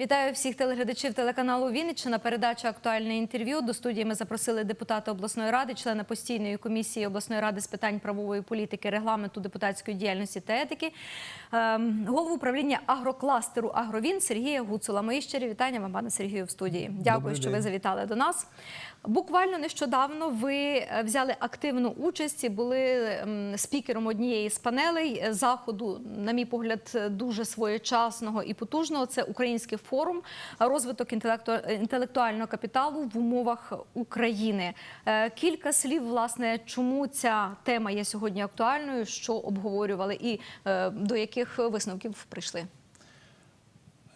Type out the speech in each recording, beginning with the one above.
Вітаю всіх телеглядачів телеканалу Вінниччина. Передача актуальне інтерв'ю. До студії ми запросили депутата обласної ради, члена постійної комісії обласної ради з питань правової політики, регламенту депутатської діяльності та етики, ем, голову управління агрокластеру Агровін Сергія Гуцула. Мої щирі вітання вам, пане Сергію, в студії. Дякую, Добрий що ви завітали до нас. Буквально нещодавно ви е, взяли активну участь і були ем, спікером однієї з панелей е, заходу, на мій погляд, е, дуже своєчасного і потужного. Це український форум розвиток інтелекту- інтелектуального капіталу в умовах України. Е, Кілька слів, власне, чому ця тема є сьогодні актуальною, що обговорювали, і е, до яких висновків прийшли.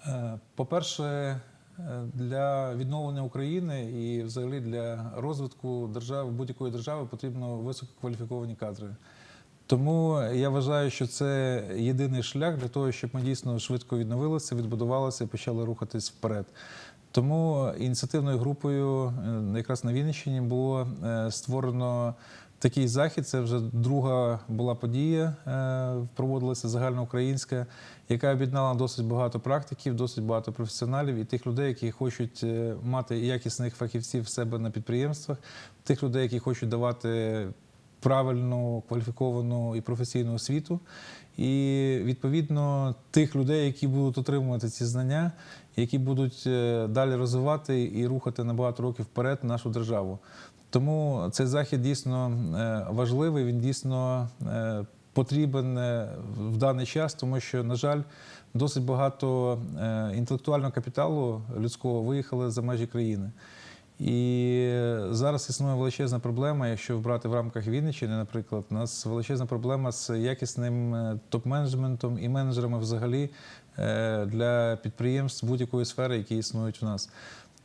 Е, По-перше, для відновлення України і взагалі для розвитку держави будь-якої держави потрібно висококваліфіковані кадри. Тому я вважаю, що це єдиний шлях для того, щоб ми дійсно швидко відновилися, відбудувалися і почали рухатись вперед. Тому ініціативною групою, е, якраз на Вінниччині, було е, створено такий захід. Це вже друга була подія, е, проводилася загальноукраїнська, яка об'єднала досить багато практиків, досить багато професіоналів і тих людей, які хочуть мати якісних фахівців в себе на підприємствах, тих людей, які хочуть давати правильну, кваліфіковану і професійну освіту, і відповідно тих людей, які будуть отримувати ці знання, які будуть е, далі розвивати і рухати на багато років вперед нашу державу. Тому цей захід дійсно е, важливий, він дійсно е, потрібен в даний час, тому що, на жаль, досить багато інтелектуального капіталу людського виїхали за межі країни. І зараз існує величезна проблема, якщо брати в рамках Вінниччини, наприклад, у нас величезна проблема з якісним е, топ-менеджментом і менеджерами взагалі е, для підприємств будь-якої сфери, які існують у нас.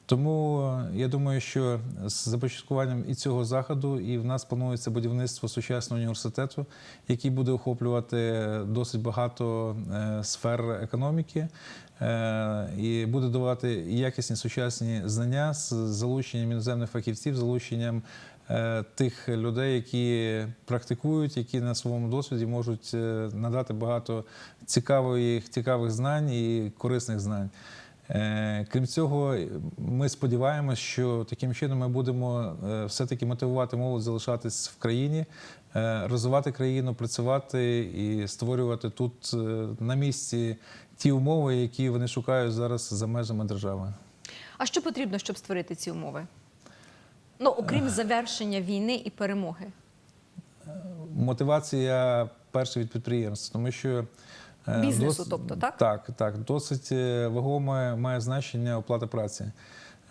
Тому е, я думаю, що з започаткуванням і цього заходу, і в нас планується будівництво сучасного університету, який буде охоплювати досить багато е, сфер економіки, е, і буде давати якісні сучасні знання з залученням іноземних фахівців, залученням е, тих людей, які практикують, які на своєму досвіді можуть е, надати багато цікавих, цікавих знань і корисних знань. Е, Крім цього, ми сподіваємося, що таким чином ми будемо е, все-таки мотивувати молодь залишатись в країні, е, розвивати країну, працювати і створювати тут на місці ті умови, які вони шукають зараз за межами держави. А що потрібно, щоб створити ці умови? Ну, окрім завершення війни і перемоги. Мотивація перше від підприємств, тому що Бізнесу, дос- тобто, так? Так, так, досить е, вагоме має значення оплата праці.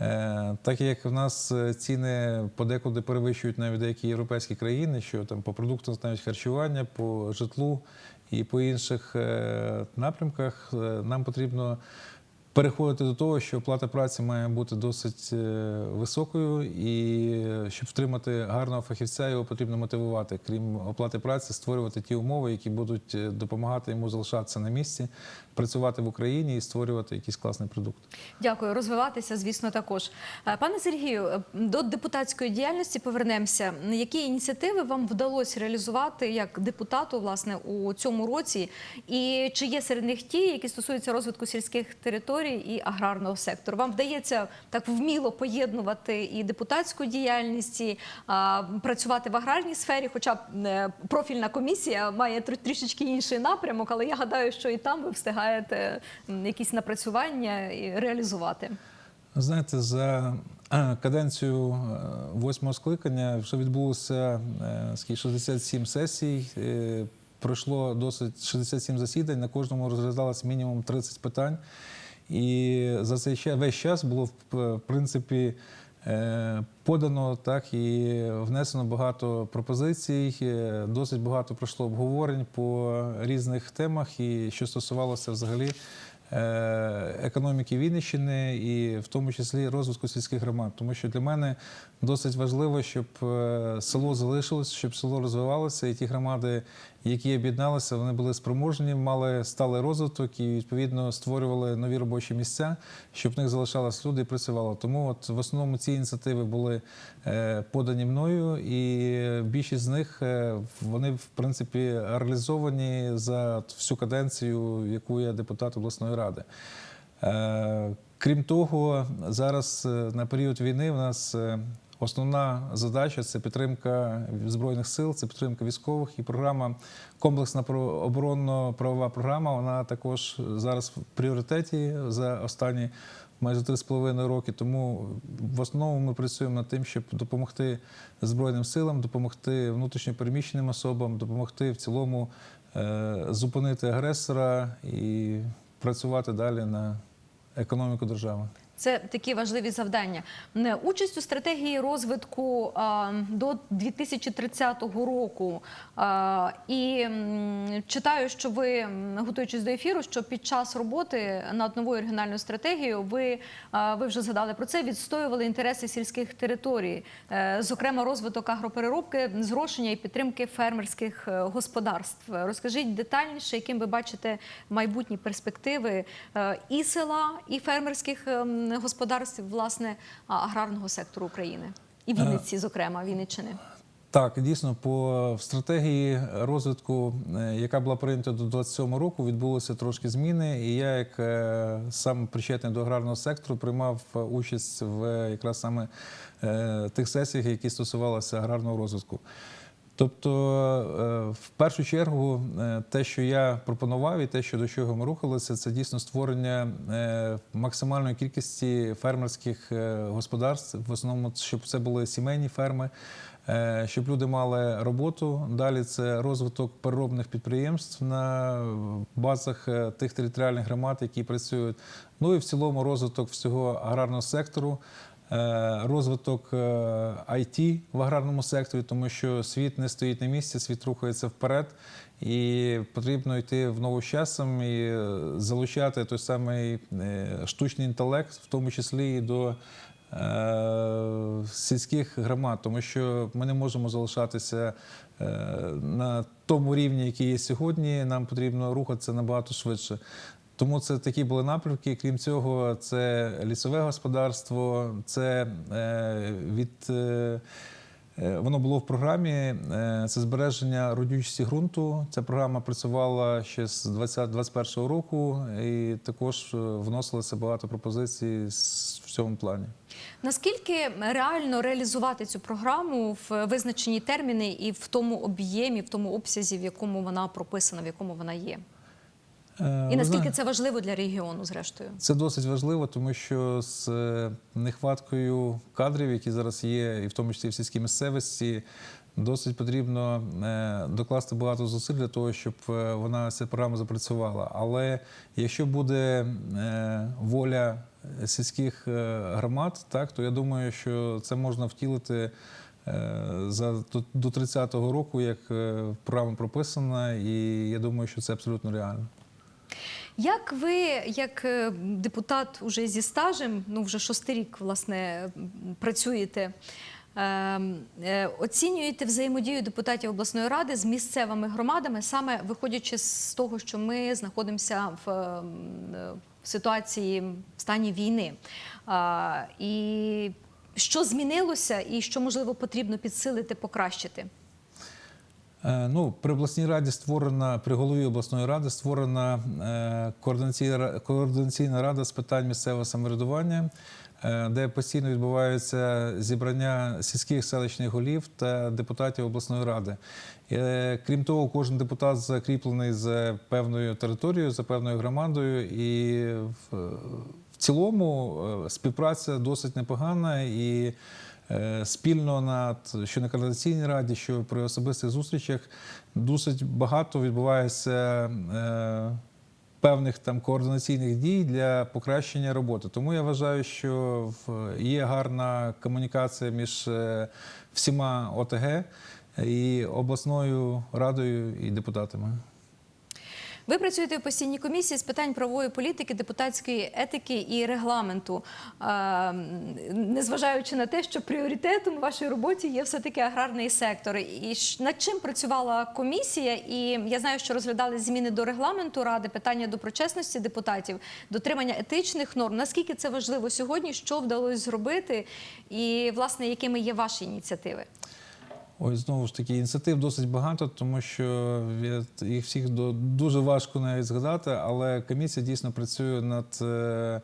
Е, Так як в нас е, ціни подекуди перевищують навіть деякі європейські країни, що там по продуктам навіть харчування, по житлу і по інших е, напрямках, е, нам потрібно переходити до того, що оплата праці має бути досить е, високою, і е, щоб втримати гарного фахівця, його потрібно мотивувати. Крім оплати праці, створювати ті умови, які будуть е, допомагати йому залишатися на місці, працювати в Україні і створювати якийсь класний продукт. Дякую, розвиватися, звісно, також. Пане Сергію, до депутатської діяльності повернемося. Які ініціативи вам вдалося реалізувати як депутату власне у цьому році? І чи є серед них ті, які стосуються розвитку сільських територій і аграрного сектору? Вам вдається так вміло поєднувати і депутатську діяльність, і працювати в аграрній сфері? Хоча е, профільна комісія має трішечки інший напрямок, але я гадаю, що і там ви встигаєте якісь напрацювання реалізувати. Знаєте, за е, каденцію е, восьмого скликання вже відбулося е, скільки, 67 сесій. Пройшло досить 67 засідань. На кожному розглядалось мінімум 30 питань. І за цей час весь час було в- принципі е, подано так і внесено багато пропозицій. е, Досить багато пройшло обговорень по різних темах, і що стосувалося взагалі е, економіки Вінниччини і в тому числі розвитку сільських громад. Тому що для мене досить важливо, щоб е, село залишилось, щоб село розвивалося, і ті громади, які об'єдналися, вони були спроможні, мали сталий розвиток і відповідно створювали нові робочі місця, щоб в них залишались люди і працювали. Тому от в основному ці ініціативи були е, подані мною, і більшість з них е, вони в принципі реалізовані за всю каденцію, яку я депутат обласної ради. Крім того, зараз на період війни в нас основна задача це підтримка збройних сил, це підтримка військових і програма комплексна оборонно-правова програма. Вона також зараз в пріоритеті за останні майже 3,5 роки. Тому в основному ми працюємо над тим, щоб допомогти збройним силам, допомогти внутрішньопереміщеним особам, допомогти в цілому е, зупинити агресора і працювати далі на економіку держави. Це такі важливі завдання. Участь у стратегії розвитку до 2030 року. І читаю, що ви, готуючись до ефіру, що під час роботи над новою регіональною стратегією ви, ви вже згадали про це, відстоювали інтереси сільських територій, е, зокрема розвиток агропереробки, зрошення і підтримки фермерських е, господарств. Розкажіть детальніше, яким ви бачите майбутні перспективи е, і села, і фермерських ем, господарств, власне, аграрного сектору України і Вінниці, зокрема Вінниччини. Так, дійсно, по стратегії розвитку, е, яка була прийнята до 27 року, відбулися трошки зміни. І я, як е, сам причетний до аграрного сектору, приймав е, участь в якраз саме е, тих сесіях, які стосувалися аграрного розвитку. Тобто, е, в першу чергу, е, те, що я пропонував, і те, що до чого ми рухалися, це дійсно створення е, максимальної кількості фермерських господарств, в основному, щоб це були сімейні ферми, щоб люди мали роботу. Далі це розвиток переробних підприємств на базах тих територіальних громад, які працюють. Ну і в цілому розвиток всього аграрного сектору. Е, розвиток е, IT в аграрному секторі, тому що світ не стоїть на місці, світ рухається вперед, і потрібно йти в ногу з часом і е, залучати той самий е, штучний інтелект, в тому числі і до е, сільських громад, тому що ми не можемо залишатися е, на тому рівні, який є сьогодні. Нам потрібно рухатися набагато швидше. Тому це такі були напрямки. Крім цього, це лісове господарство, це е, від. Е, е, Воно було в програмі. Це збереження родючості ґрунту. Ця програма працювала ще з 2021 року, і також вносилося багато пропозицій в цьому плані. Наскільки реально реалізувати цю програму в визначені терміни і в тому об'ємі, в тому обсязі, в якому вона прописана, в якому вона є? Е, І наскільки це важливо для регіону, зрештою? Це досить важливо, тому що з е, нехваткою кадрів, які зараз є, і в тому числі в сільській місцевості, досить потрібно е, докласти багато зусиль для того, щоб вона ця програма запрацювала. Але якщо буде воля сільських громад, так то я думаю, що це можна втілити. За до- до 30-го року, як програма прописана, і я думаю, що це абсолютно реально. Як ви, як е, депутат уже зі стажем, ну вже шостий рік, власне, працюєте, ем, е, оцінюєте взаємодію депутатів обласної ради з місцевими громадами, саме виходячи з того, що ми знаходимося в, ем, е, ситуації в стані війни. І що змінилося, і що можливо потрібно підсилити, покращити? Е, Ну, при обласній раді створена при голові обласної ради створена е, координаційна, рада з питань місцевого самоврядування, е, де постійно відбуваються зібрання сільських селищних голів та депутатів обласної ради. Крім того, кожен депутат закріплений за певною територією, за певною громадою, і в, цілому співпраця досить непогана і. Е, Спільно над що на координаційній раді, що при особистих зустрічах досить багато відбувається е, певних там координаційних дій для покращення роботи. Тому я вважаю, що є гарна комунікація між е, всіма ОТГ і обласною радою і депутатами. Ви працюєте в постійній комісії з питань правової політики, депутатської етики і регламенту. Е, Незважаючи на те, що пріоритетом у вашій роботі є все-таки аграрний сектор. І над чим працювала комісія? І я знаю, що розглядали зміни до регламенту ради, питання доброчесності депутатів, дотримання етичних норм. Наскільки це важливо сьогодні? Що вдалося зробити? І власне, якими є ваші ініціативи? Ой, знову ж таки, ініціатив досить багато, тому що їх всіх дуже важко навіть згадати, але комісія дійсно працює над е,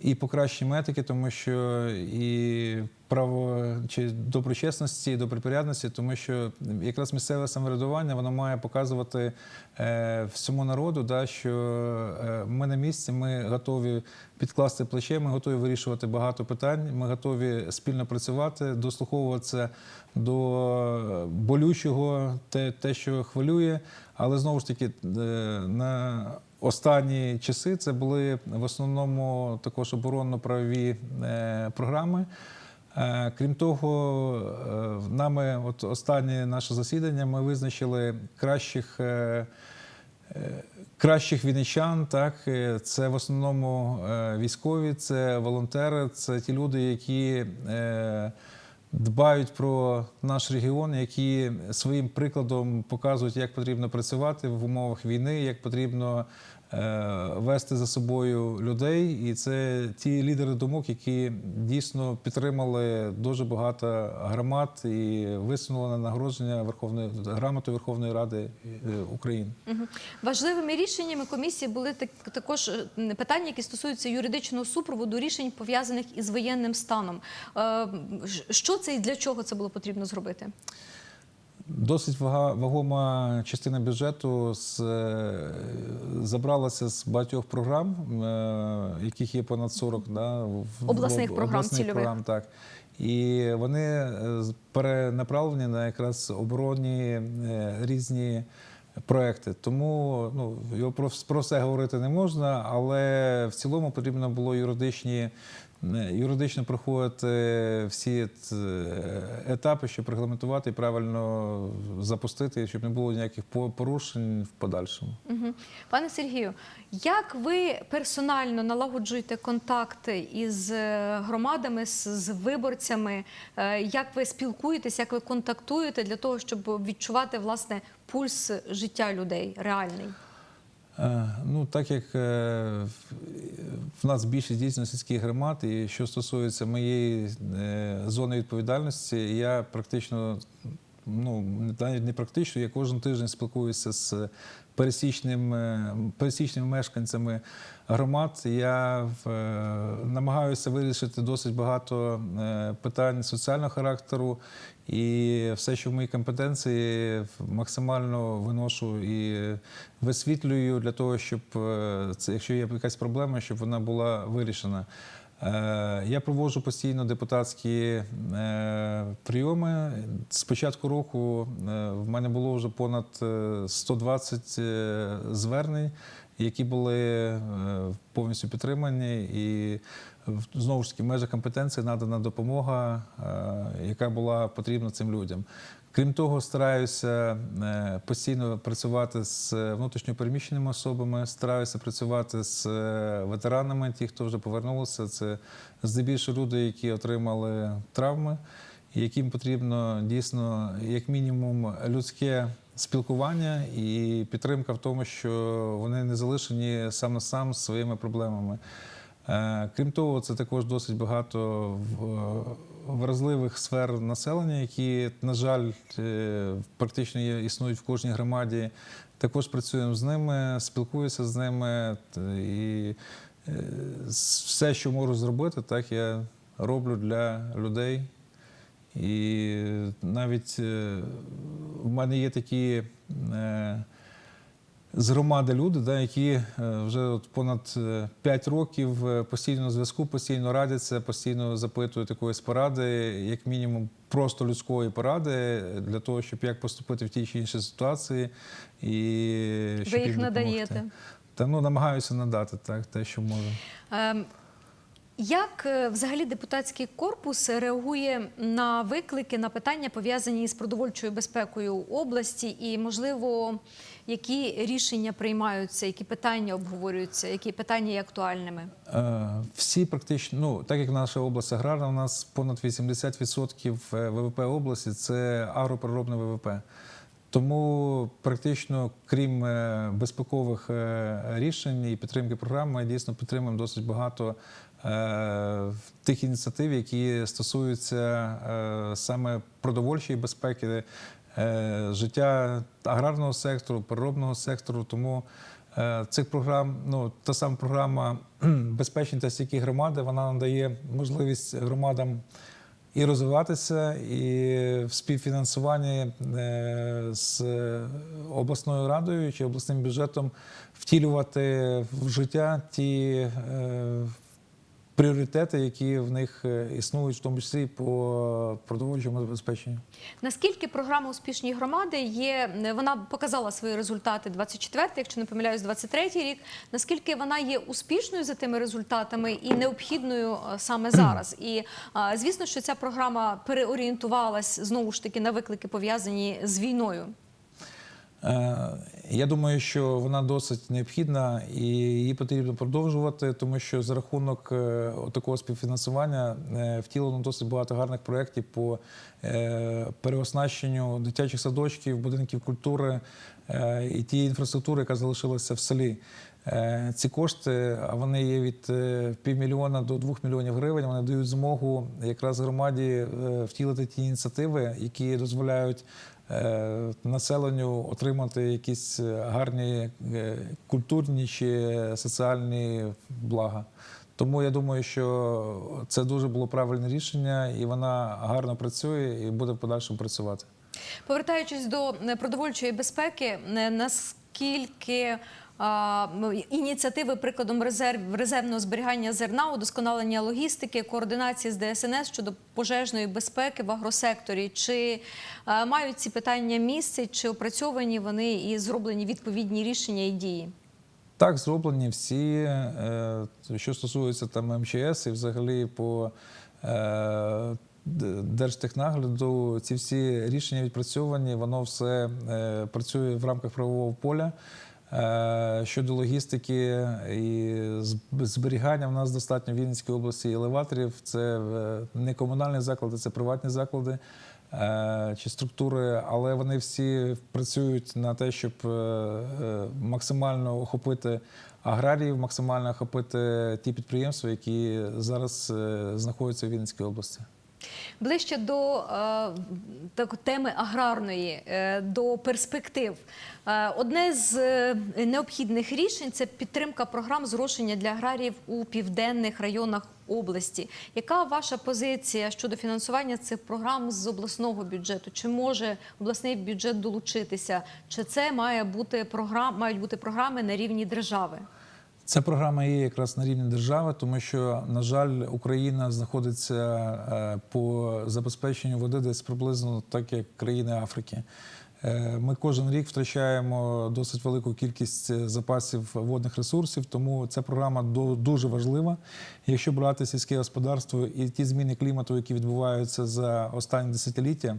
і покращенням етики, тому що і право чи доброчесності, добропорядності, тому що якраз місцеве самоврядування воно має показувати е, всьому народу, да, що е, ми на місці, ми готові підкласти плече, ми готові вирішувати багато питань, ми готові спільно працювати, дослуховуватися до болючого, те, те, що хвилює. Але знову ж таки, е, на останні часи це були в основному також оборонно-правові е, програми. Е, Крім того, е, нами, от останнє наше засідання, ми визначили кращих. е, Кращих вінничан, так це в основному військові, це волонтери, це ті люди, які дбають про наш регіон, які своїм прикладом показують, як потрібно працювати в умовах війни, як потрібно вести за собою людей. І це ті лідери думок, які дійсно підтримали дуже багато громад і висунули на нагородження Верховної грамотою Верховної Ради е, України. Важливими рішеннями комісії були так- також е, питання, які стосуються юридичного супроводу рішень, пов'язаних із воєнним станом. Е, Що це і для чого це було потрібно зробити? Досить вагома частина бюджету з, е, забралася з багатьох програм, е, яких є понад 40, да, в- Обласних програм обласних цільових. програм, так. І вони е, перенаправлені на якраз оборонні різні проекти. Тому ну, його про, про все говорити не можна, але в цілому потрібно було юридичні. Юридично проходити всі е, етапи, щоб регламентувати і правильно запустити, щоб не було ніяких порушень в подальшому. Пане Сергію, як ви персонально налагоджуєте контакти із е, громадами, з, з виборцями? Е, Як ви спілкуєтесь, як ви контактуєте для того, щоб відчувати власне пульс життя людей реальний? Е, Ну, так як е, в- нас більшість дійсно сільських громад, і що стосується моєї е, зони відповідальності, я практично, ну навіть не практично, я кожен тиждень спілкуюся з пересічним, е, пересічними мешканцями громад. Я е, намагаюся вирішити досить багато е, питань соціального характеру. І все, що в моїй компетенції, максимально виношу і висвітлюю для того, щоб це, якщо є якась проблема, щоб вона була вирішена. Е, Я проводжу постійно депутатські е, прийоми. З початку року е, в мене було вже понад е, 120 е, звернень, які були повністю підтримані. І знову ж таки в межах компетенції надана допомога, яка була потрібна цим людям. Крім того, стараюся е, постійно працювати з внутрішньопереміщеними особами, стараюся працювати з е, ветеранами, ті, хто вже повернулися. Це здебільшого люди, які отримали травми, яким потрібно дійсно, як мінімум, людське спілкування і підтримка в тому, що вони не залишені сам на сам своїми проблемами. Е, Крім того, це також досить багато вразливих сфер населення, які, на жаль, е, практично існують в кожній громаді. Також працюємо з ними, спілкуюся з ними. І е, все, що можу зробити, так я роблю для людей. І навіть е, в мене є такі. Е, з громади люди, да, які е, вже от понад 5 років е, постійно на зв'язку, постійно радяться, постійно запитують якоїсь поради, як мінімум просто людської поради для того, щоб як поступити в тій чи іншій ситуації. І щоб їх допомогти. надаєте? Та ну намагаюся надати так, те, що можу. Як е, взагалі депутатський корпус реагує на виклики, на питання пов'язані з продовольчою безпекою області, і можливо, які рішення приймаються, які питання обговорюються, які питання є актуальними? Е, Всі практично, ну так як наша область аграрна, у нас понад 80% ВВП області це агропереробне ВВП. Тому практично, крім е, безпекових е, рішень і підтримки програм, ми дійсно підтримуємо досить багато е, тих ініціатив, які стосуються е, саме продовольчої безпеки, е, життя аграрного сектору, переробного сектору. Тому е, цих програм, ну та сама програма безпечні та стійкі громади, вона надає можливість громадам і розвиватися, і в співфінансуванні е, з обласною радою чи обласним бюджетом втілювати в життя ті е, пріоритети, які в них е, існують, в тому числі по продовольчому забезпеченню. Наскільки програма Успішні громади є, вона показала свої результати 24, якщо не помиляюсь, 23 рік. Наскільки вона є успішною за тими результатами і необхідною е, саме зараз? І е, звісно, що ця програма переорієнтувалась знову ж таки на виклики пов'язані з війною. Е, Я думаю, що вона досить необхідна і її потрібно продовжувати, тому що за рахунок е, такого співфінансування е, втілено досить багато гарних проєктів по переоснащенню дитячих садочків, будинків культури і тієї інфраструктури, яка залишилася в селі. Е, Ці кошти, а вони є від е, півмільйона до двох мільйонів гривень. Вони дають змогу якраз громаді е, втілити ті ініціативи, які дозволяють населенню отримати якісь гарні культурні чи соціальні блага. Тому я думаю, що це дуже було правильне рішення, і вона гарно працює і буде в подальшому працювати. Повертаючись до продовольчої безпеки, наскільки ініціативи прикладом резерв резервного зберігання зерна, удосконалення логістики, координації з ДСНС щодо пожежної безпеки в агросекторі, чи мають ці питання місце, чи опрацьовані вони і зроблені відповідні рішення і дії? Так, зроблені всі, е, що стосується там МЧС і взагалі по е, Держтехнагляду, ці всі рішення відпрацьовані, воно все е, працює в рамках правового поля. Е, Щодо логістики і зберігання, в нас достатньо в Вінницькій області елеваторів. Це е, не комунальні заклади, це приватні заклади е, чи структури, але вони всі працюють на те, щоб максимально охопити аграріїв, максимально охопити ті підприємства, які зараз знаходяться в Вінницькій області. Ближче до е, так, теми аграрної, е, до перспектив. Е, одне з необхідних рішень це підтримка програм зрошення для аграріїв у південних районах області. Яка ваша позиція щодо фінансування цих програм з обласного бюджету? Чи може обласний бюджет долучитися? Чи це має бути програм, мають бути програми на рівні держави? Ця програма є якраз на рівні держави, тому що, на жаль, Україна знаходиться е, по забезпеченню води десь приблизно так, як країни Африки. Е, Ми кожен рік втрачаємо досить велику кількість е, запасів водних ресурсів, тому ця програма дуже важлива. Якщо брати сільське господарство і ті зміни клімату, які відбуваються за останні десятиліття.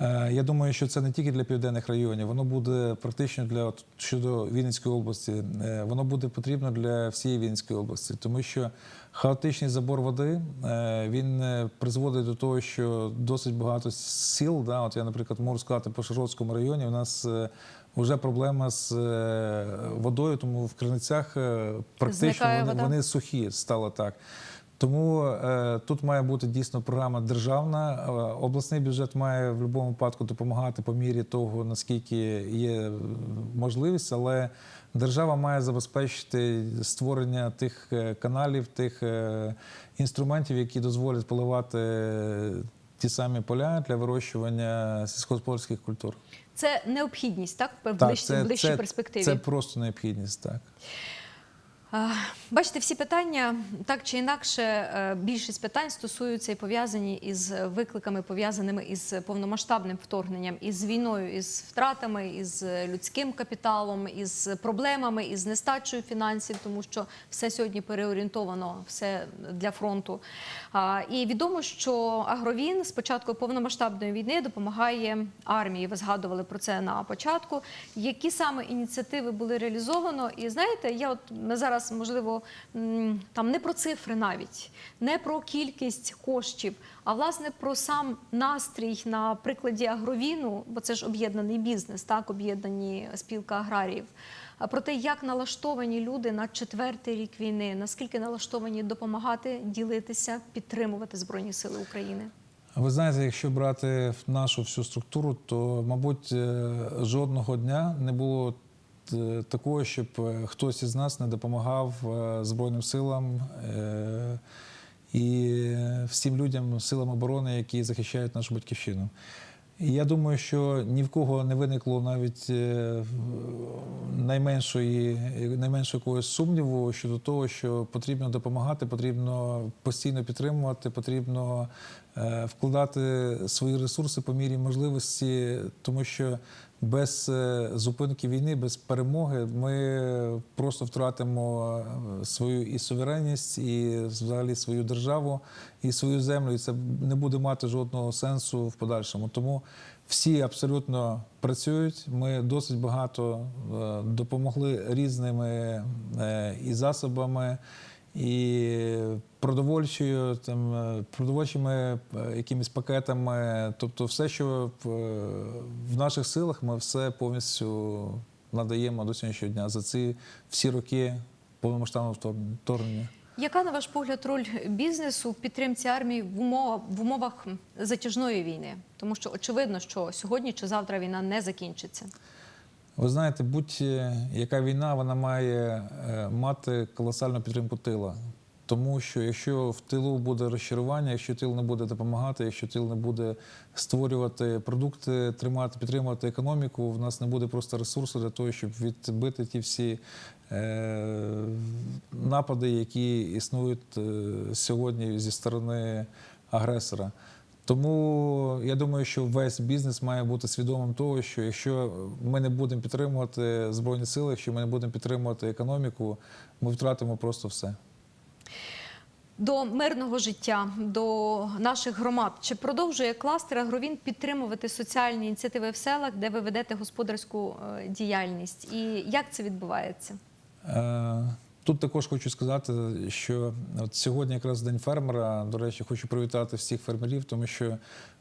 Е, Я думаю, що це не тільки для південних районів, воно буде практично для щодо Вінницької області. е, Воно буде потрібно для всієї Вінницької області, тому що хаотичний забор води е, він призводить до того, що досить багато сіл. Да, от я, наприклад, можу сказати по Широтському районі. У нас вже проблема з водою, тому в криницях практично вони, вони сухі стало так. Тому е, тут має бути дійсно програма державна. Е, обласний бюджет має в будь-якому випадку допомагати по мірі того, наскільки є можливість, але держава має забезпечити створення тих е, каналів, тих е, інструментів, які дозволять поливати ті самі поля для вирощування сільськогосподарських культур. Це необхідність, так? В Так, ближчій, в ближчій перспективі. Це просто необхідність, так. Бачите, всі питання так чи інакше, е, більшість питань стосуються і пов'язані із викликами, пов'язаними із повномасштабним вторгненням, із війною, із втратами, із людським капіталом, із проблемами, із нестачею фінансів, тому що все сьогодні переорієнтовано, все для фронту. І відомо, що Агровін з початку повномасштабної війни допомагає армії. Ви згадували про це на початку. Які саме ініціативи були реалізовано? І знаєте, я от зараз зараз, можливо, там не про цифри навіть, не про кількість коштів, а власне про сам настрій на прикладі агровіну, бо це ж об'єднаний бізнес, так, об'єднані спілка аграріїв. Про те, як налаштовані люди на четвертий рік війни, наскільки налаштовані допомагати, ділитися, підтримувати Збройні Сили України. Ви знаєте, якщо брати нашу всю структуру, то, мабуть, е, жодного дня не було такого, щоб е, хтось із нас не допомагав е, Збройним силам е, і всім людям, силам оборони, які захищають нашу батьківщину. Я думаю, що ні в кого не виникло навіть е, найменшої, найменшого якогось сумніву щодо того, що потрібно допомагати, потрібно постійно підтримувати, потрібно е, вкладати свої ресурси по мірі можливості, тому що без е, зупинки війни, без перемоги ми просто втратимо е, свою і суверенність, і взагалі свою державу, і свою землю. І це не буде мати жодного сенсу в подальшому. Тому всі абсолютно працюють. Ми досить багато е, допомогли різними е, і засобами. І продовольчою, там е, продовольчими е, якимись пакетами, тобто все, що в, е, наших силах, ми все повністю надаємо до сьогоднішнього дня за ці всі роки повномасштабного втор- вторгнення. Яка, на ваш погляд, роль бізнесу в підтримці армії в умовах, в умовах затяжної війни? Тому що очевидно, що сьогодні чи завтра війна не закінчиться. Ви знаєте, будь-яка війна вона має е, мати колосальну підтримку тила. Тому що якщо в тилу буде розчарування, якщо тил не буде допомагати, якщо тил не буде створювати продукти, тримати, підтримувати економіку, в нас не буде просто ресурсу для того, щоб відбити ті всі е, напади, які існують е, сьогодні зі сторони агресора. Тому я думаю, що весь бізнес має бути свідомим того, що якщо ми не будемо підтримувати збройні сили, якщо ми не будемо підтримувати економіку, ми втратимо просто все. До мирного життя, до наших громад. Чи продовжує кластер Агровін підтримувати соціальні ініціативи в селах, де ви ведете господарську е, діяльність? І як це відбувається? Е, Тут також хочу сказати, що от сьогодні якраз день фермера. До речі, хочу привітати всіх фермерів, тому що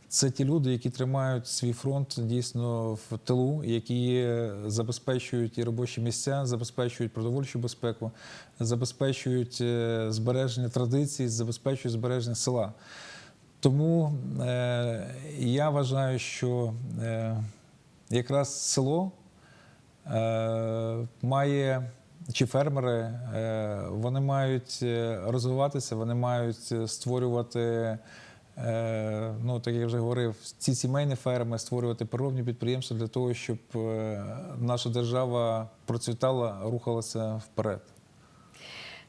це ті люди, які тримають свій фронт дійсно в тилу, які забезпечують і робочі місця, забезпечують продовольчу безпеку, забезпечують е, збереження традицій, забезпечують збереження села. Тому е, я вважаю, що е, якраз село е, має чи фермери, е, вони мають е, розвиватися, вони мають е, створювати. Ну, так як я вже говорив, ці сімейні ферми створювати переробні підприємства для того, щоб наша держава процвітала, рухалася вперед.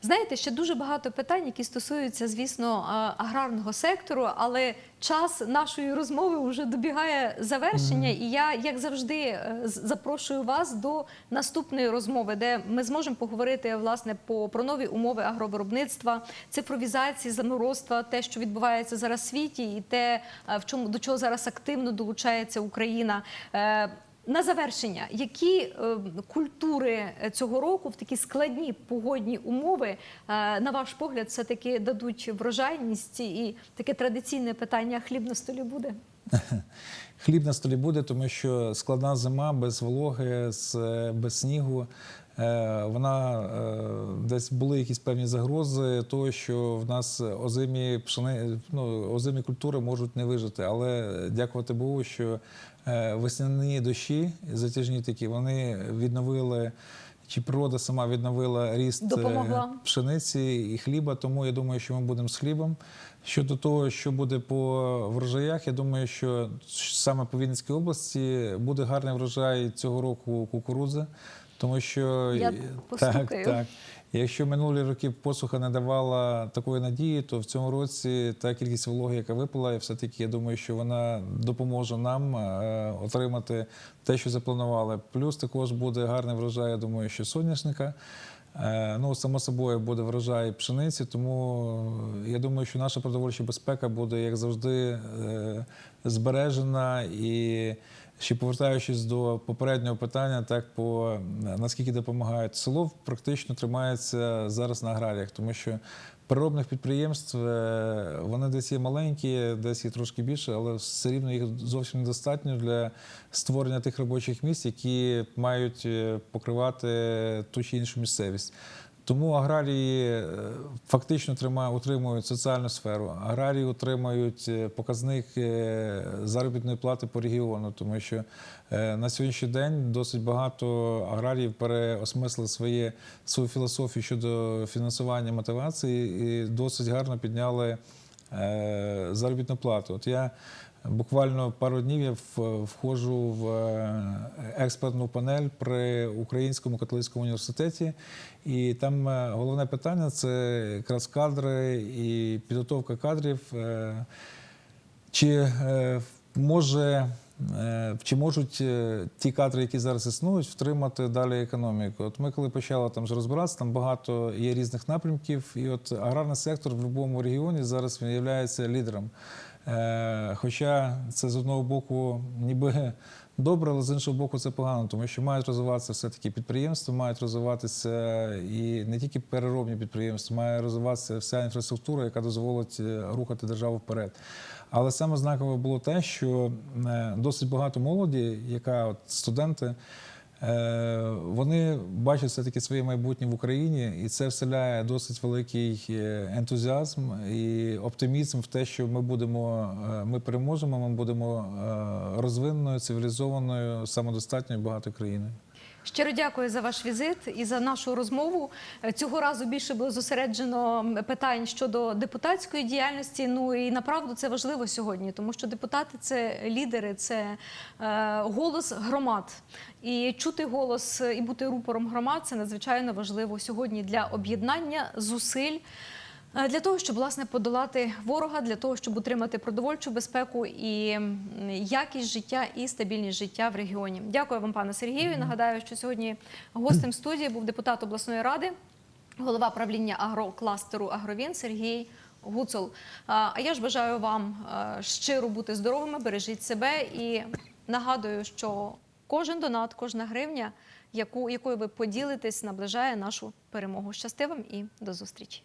Знаєте, ще дуже багато питань, які стосуються, звісно, аграрного сектору, але час нашої розмови вже добігає завершення. І я, як завжди, е, запрошую вас до наступної розмови, де ми зможемо поговорити власне по про нові умови агровиробництва, цифровізації, заморозства, те, що відбувається зараз в світі, і те, е, в чому до чого зараз активно долучається Україна. Е, на завершення, які е, культури цього року в такі складні погодні умови, е, на ваш погляд, все таки дадуть врожайність і таке традиційне питання хліб на столі буде? Хліб на столі буде, тому що складна зима без вологи, без снігу. е, Вона е, десь були якісь певні загрози того, що в нас озимі пшени, ну, озимі культури можуть не вижити. Але дякувати Богу, що е, весняні дощі затяжні такі, вони відновили. Чи природа сама відновила ріст е, Допомогла. пшениці і хліба, тому я думаю, що ми будемо з хлібом. Щодо того, що буде по врожаях, я думаю, що саме по Вінницькій області буде гарний врожай цього року кукурудзи, тому що Я так, так. Якщо минулі роки посуха не давала такої надії, то в цьому році та кількість вологи, яка випала, і все-таки я думаю, що вона допоможе нам е, отримати те, що запланували. Плюс також буде гарний врожай, я думаю, що соняшника. Е, Ну, само собою, буде врожай пшениці, тому я думаю, що наша продовольча безпека буде, як завжди, е, збережена і ще повертаючись до попереднього питання, так по наскільки допомагають село, практично тримається зараз на аграріях, тому що переробних підприємств е, вони десь є маленькі, десь є трошки більше, але все рівно їх зовсім недостатньо для створення тих робочих місць, які мають е, покривати ту чи іншу місцевість. Тому аграрії е, фактично утримують соціальну сферу. Аграрії утримують е, показник е, заробітної плати по регіону, тому що на сьогоднішній день досить багато аграріїв переосмислили своє, свою філософію щодо фінансування мотивації і досить гарно підняли заробітну плату. От я буквально пару днів я входжу в е, експертну панель при Українському католицькому університеті, і там е, головне питання це якраз кадри і підготовка кадрів. Е, Чи може чи можуть ті кадри, які зараз існують, втримати далі економіку? От ми коли почали там розбиратися, там багато є різних напрямків, і от аграрний сектор в будь-якому регіоні зараз він є лідером. Е, Хоча це з одного боку ніби добре, але з іншого боку це погано, тому що мають розвиватися все-таки підприємства, мають розвиватися і не тільки переробні підприємства, має розвиватися вся інфраструктура, яка дозволить е, рухати державу вперед. Але саме знакове було те, що е, досить багато молоді, яка от студенти. Е, Вони бачать все-таки своє майбутнє в Україні, і це вселяє досить великий е, ентузіазм і оптимізм в те, що ми будемо, е, ми переможемо, ми будемо розвиненою, цивілізованою, самодостатньою багатою країною. Щиро дякую за ваш візит і за нашу розмову. Е, Цього разу більше було зосереджено питань щодо депутатської діяльності. Ну і направду це важливо сьогодні, тому що депутати це лідери, це е, голос громад. І чути голос і бути рупором громад це надзвичайно важливо сьогодні для об'єднання зусиль. Е, Для того, щоб власне подолати ворога, для того, щоб утримати продовольчу безпеку і якість життя і стабільність життя в регіоні. Дякую вам, пане Сергію. Нагадаю, що сьогодні гостем студії був депутат обласної ради, голова правління агрокластеру Агровін Сергій Гуцул. А а я ж бажаю вам е, щиро бути здоровими, бережіть себе і нагадую, що кожен донат, кожна гривня, яку, якою ви поділитесь, наближає нашу перемогу. Щасти вам і до зустрічі.